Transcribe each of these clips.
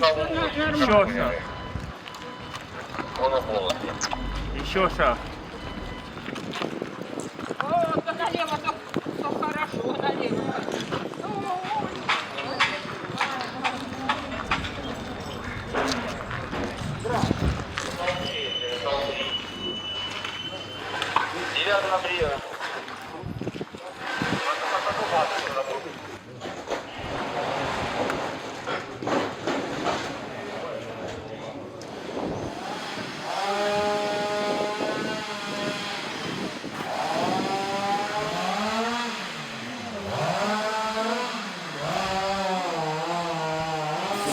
Еще шаг. Еще шаг. О, то налево, то, то хорошо, налево. Девятый на прием.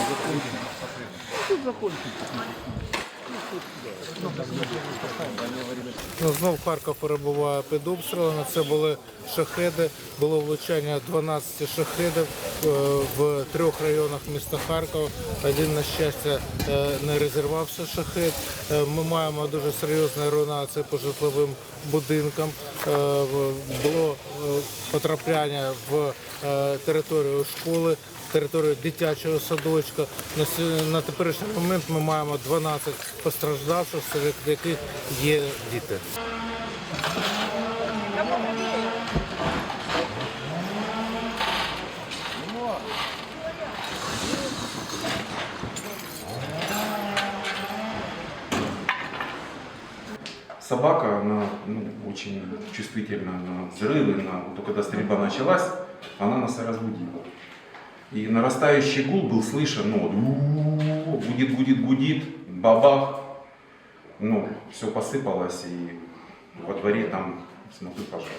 закончено. Тут закончено. Ну, знов Харків перебуває під обстрілами. Це були шахеди. Було влучання 12 шахедів е, в трьох районах міста Харкова. Один, на щастя, е, не розірвався шахет. Е, Ми маємо дуже серйозну руйнацію по житловим будинкам. Було потрапляння в територію школи, територію дитячого садочка. На теперішній момент ми маємо 12 постраждавших, серед яких є діти. Собака, она ну, очень чувствительна на взрывы, на, вот когда стрельба началась, она нас и разбудила. И нарастающий гул был слышен, ну, вот, гудит, гудит, гудит, бабах, ну, все посыпалось, и во дворе там, смотрю, пожар.